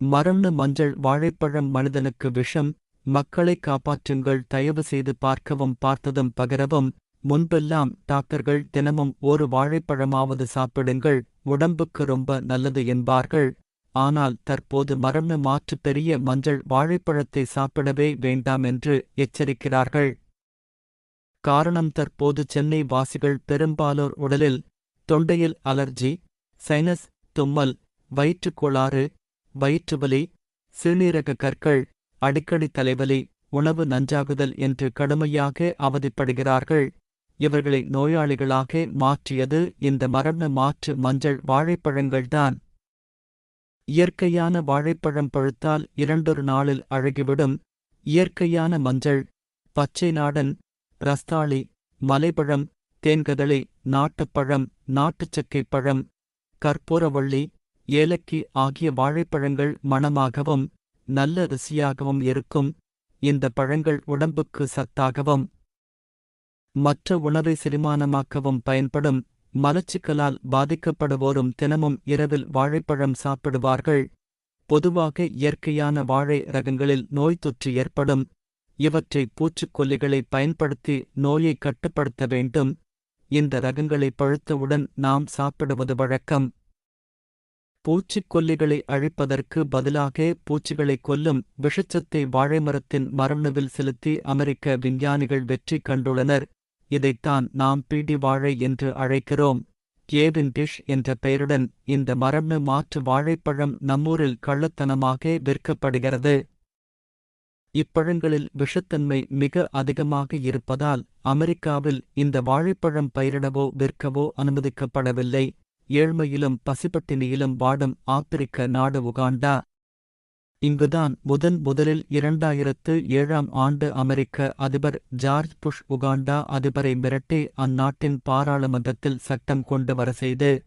மரண்ணு மஞ்சள் வாழைப்பழம் மனிதனுக்கு விஷம். மக்களை காப்பாற்றுங்கள் தயவு செய்து பார்க்கவும் பார்த்ததும் பகரவும். முன்பெல்லாம் டாக்டர்கள் தினமும் ஒரு வாழைப்பழமாவது சாப்பிடுங்கள் உடம்புக்கு ரொம்ப நல்லது என்பார்கள். ஆனால் தற்போது மரம்னு மாற்று பெரிய மஞ்சள் வாழைப்பழத்தை சாப்பிடவே வேண்டாம் என்று எச்சரிக்கிறார்கள். காரணம் தற்போது சென்னை வாசிகள் பெரும்பாலோர் உடலில் தொண்டையில் அலர்ஜி சைனஸ் தும்மல் வயிற்றுக் கோளாறு வயிற்றுவலி சிறுநீரக கற்கள் அடிக்கடி தலைவலி உணவு நஞ்சாகுதல் என்று கடுமையாக அவதிப்படுகிறார்கள். இவர்களை நோயாளிகளாக மாற்றியது இந்த மரண மாற்று மஞ்சள் வாழைப்பழங்கள்தான் இயற்கையான வாழைப்பழம் பழுத்தால் இரண்டொரு நாளில் அழகிவிடும். இயற்கையான மஞ்சள் பச்சை நாடன் ரஸ்தாளி மலைப்பழம் தேன்கதளி நாட்டுப்பழம் நாட்டுச்சக்கைப் பழம் கற்பூரவள்ளி ஏலக்கி ஆகிய வாழைப்பழங்கள் மணமாகவும் நல்ல ருசியாகவும் இருக்கும். இந்த பழங்கள் உடம்புக்கு சத்தாகவும் மற்ற உணவை செரிமானமாக்கவும் பயன்படும். மலச்சிக்கலால் பாதிக்கப்படுவோரும் தினமும் இரவில் வாழைப்பழம் சாப்பிடுவார்கள். பொதுவாக இயற்கையான வாழை ரகங்களில் நோய் தொற்று ஏற்படும். இவற்றை பூச்சிக்கொல்லிகளை பயன்படுத்தி நோயை கட்டுப்படுத்த வேண்டும். இந்த ரகங்களை பழுத்தவுடன் நாம் சாப்பிடுவது வழக்கம். பூச்சிக்கொல்லிகளை அழிப்பதற்கு பதிலாக பூச்சிகளை கொல்லும் விஷச்சத்தை வாழைமரத்தின் மரணுவில் செலுத்தி அமெரிக்க விஞ்ஞானிகள் வெற்றி கண்டுள்ளனர். இதைத்தான் நாம் பீடி வாழை என்று அழைக்கிறோம். கேவின் டிஷ் என்ற பெயருடன் இந்த மரபணு மாற்று வாழைப்பழம் நம்மூரில் கள்ளத்தனமாக விற்கப்படுகிறது. இப்பழங்களில் விஷத்தன்மை மிக அதிகமாக இருப்பதால் அமெரிக்காவில் இந்த வாழைப்பழம் பயிரிடவோ விற்கவோ அனுமதிக்கப்படவில்லை. ஏழ்மையிலும் பசிப்பட்டினியிலும் வாடும் ஆப்பிரிக்க நாடு உகாண்டா. இங்குதான் முதன் முதலில் இரண்டாயிரத்து ஏழாம் ஆண்டு அமெரிக்க அதிபர் ஜார்ஜ் புஷ் உகாண்டா அதிபரை மிரட்டி அந்நாட்டின் பாராளுமன்றத்தில் சட்டம் கொண்டு வர செய்து.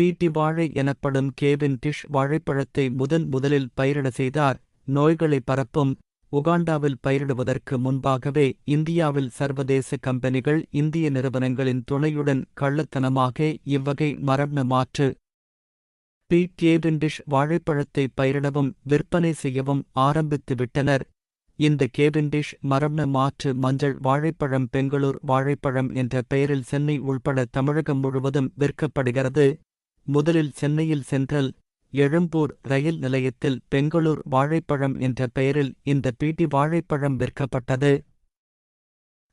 பீட்டி வாழை எனப்படும் கேவின் டிஷ் வாழைப்பழத்தை முதன் முதலில் பயிரிட செய்தார். நோய்களை பரப்பும் உகாண்டாவில் பயிரிடுவதற்கு முன்பாகவே இந்தியாவில் சர்வதேச கம்பெனிகள் இந்திய நிறுவனங்களின் துணையுடன் கள்ளத்தனமாக இவ்வகை மரபணு மாற்று. பி. கேவிண்டிஷ் வாழைப்பழத்தை பயிரிடவும் விற்பனை செய்யவும் ஆரம்பித்துவிட்டனர் இந்த கேவிண்டிஷ் மரபணு மாற்று மஞ்சள் வாழைப்பழம் பெங்களூர் வாழைப்பழம் என்ற பெயரில் சென்னை உள்பட தமிழகம் முழுவதும் விற்கப்படுகிறது. முதலில் சென்னையில் சென்ட்ரல் எழும்பூர் ரயில் நிலையத்தில் பெங்களூர் வாழைப்பழம் என்ற பெயரில் இந்த பீட்டி வாழைப்பழம் விற்கப்பட்டது.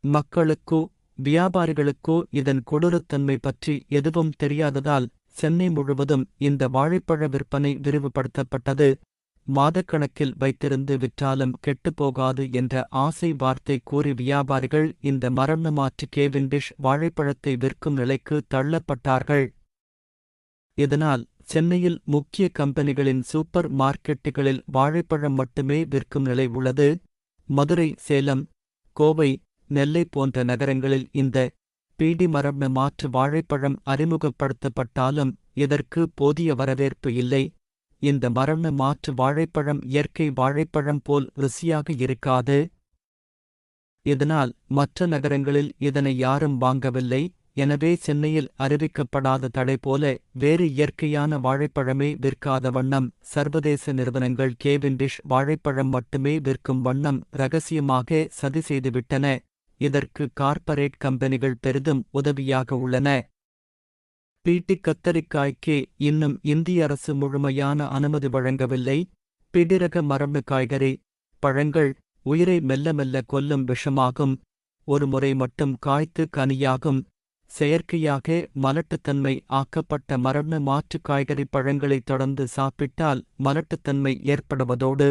மக்களுக்கோ வியாபாரிகளுக்கோ இதன் கொடூரத்தன்மை பற்றி எதுவும் தெரியாததால் சென்னை முழுவதும் இந்த வாழைப்பழ விற்பனை விரிவுபடுத்தப்பட்டது. மாதக்கணக்கில் வைத்திருந்து விற்றாலும் கெட்டுப்போகாது என்ற ஆசை வார்த்தை கூறி வியாபாரிகள் இந்த மரணமாற்று கேவின் கேவிண்டிஷ் வாழைப்பழத்தை விற்கும் நிலைக்கு தள்ளப்பட்டார்கள். இதனால் சென்னையில் முக்கிய கம்பெனிகளின் சூப்பர் மார்க்கெட்டுகளில் வாழைப்பழம் மட்டுமே விற்கும் நிலை உள்ளது. மதுரை சேலம் கோவை நெல்லை போன்ற நகரங்களில் இந்த பீடி மரபு மாற்று வாழைப்பழம் அறிமுகப்படுத்தப்பட்டாலும் இதற்கு போதிய வரவேற்பு இல்லை. இந்த மரபணு மாற்று வாழைப்பழம் இயற்கை வாழைப்பழம் போல் ருசியாக இருக்காது. இதனால் மற்ற நகரங்களில் இதனை யாரும் வாங்கவில்லை. எனவே சென்னையில் அறிவிக்கப்படாத தடை போல வேறு இயற்கையான வாழைப்பழமே விற்காத வண்ணம் சர்வதேச நிறுவனங்கள் கேவிண்டிஷ் வாழைப்பழம் மட்டுமே விற்கும் வண்ணம் ரகசியமாக சதி செய்துவிட்டன. இதற்கு கார்ப்பரேட் கம்பெனிகள் பெரிதும் உதவியாக உள்ளன. பீட்டி கத்தரிக்காய்க்கு இன்னும் இந்திய அரசு முழுமையான அனுமதி வழங்கவில்லை. பிடிரக மரபு காய்கறி பழங்கள் உயிரை மெல்ல மெல்ல கொல்லும் விஷமாகும். ஒரு முறை மட்டும் காய்த்து கனியாகும். செயற்கையாக மலட்டுத்தன்மை ஆக்கப்பட்ட மரண மாற்று காய்கறி பழங்களை தொடர்ந்து சாப்பிட்டால் மலட்டுத்தன்மை ஏற்படுவதோடு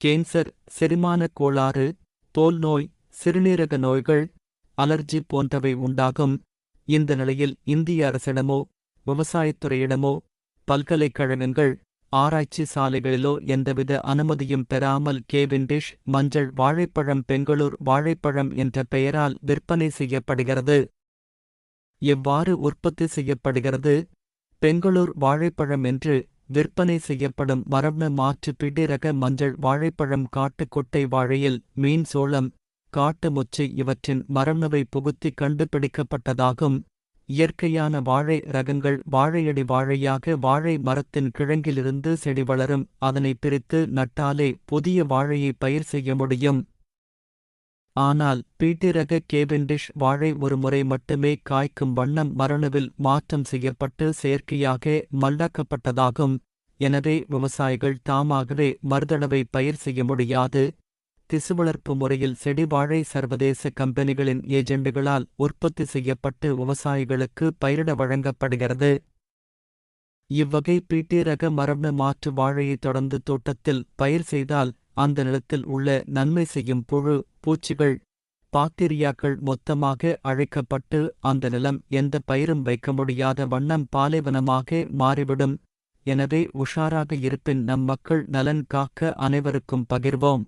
கேன்சர் செரிமானக் கோளாறு தோல் நோய் சிறுநீரக நோய்கள் அலர்ஜி போன்றவை உண்டாகும். இந்த நிலையில் இந்திய அரசிடமோ விவசாயத்துறையிடமோ பல்கலைக்கழகங்கள் ஆராய்ச்சி சாலைகளிலோ எந்தவித அனுமதியும் பெறாமல் கேவிண்டிஷ் மஞ்சள் வாழைப்பழம் பெங்களூர் வாழைப்பழம் என்ற பெயரால் விற்பனை செய்யப்படுகிறது. எவ்வாறு உற்பத்தி செய்யப்படுகிறது? பெங்களூர் வாழைப்பழம் என்று விற்பனை செய்யப்படும் மரபணு மாற்று பிடிரக மஞ்சள் வாழைப்பழம் காட்டுக்கொட்டை வாழையில் மீன் சோளம் காட்டு முச்சு இவற்றின் மரபணுவை புகுத்தி கண்டுபிடிக்கப்பட்டதாகும். இயற்கையான வாழை ரகங்கள் வாழையடி வாழையாக வாழை மரத்தின் கிழங்கிலிருந்து செடி வளரும். அதனை பிரித்து நட்டாலே புதிய வாழையை பயிர் செய்ய முடியும். ஆனால் பீட்டிரக கேவெண்டிஷ் வாழை ஒரு முறை மட்டுமே காய்க்கும் வண்ணம் மரணுவில் மாற்றம் செய்யப்பட்டு செயற்கையாக மல்லாக்கப்பட்டதாகும். எனவே விவசாயிகள் தாமாகவே மறுதடவை பயிர் செய்ய முடியாது. திசு வளர்ப்பு முறையில் செடி வாழை சர்வதேச கம்பெனிகளின் ஏஜெண்டுகளால் உற்பத்தி செய்யப்பட்டு விவசாயிகளுக்கு பயிரிட வழங்கப்படுகிறது. இவ்வகை பீட்டி ரக மரபணு மாற்று வாழையை தொடர்ந்து தோட்டத்தில் பயிர் செய்தால் அந்த நிலத்தில் உள்ள நன்மை செய்யும் புழு பூச்சிகள் பாக்டீரியாக்கள் மொத்தமாக அழைக்கப்பட்டு அந்த நிலம் எந்த பயிரும் வைக்க முடியாத வண்ணம் பாலைவனமாக மாறிவிடும். எனவே உஷாராக இருப்பின் நம் மக்கள் நலன் காக்க அனைவருக்கும் பகிர்வோம்.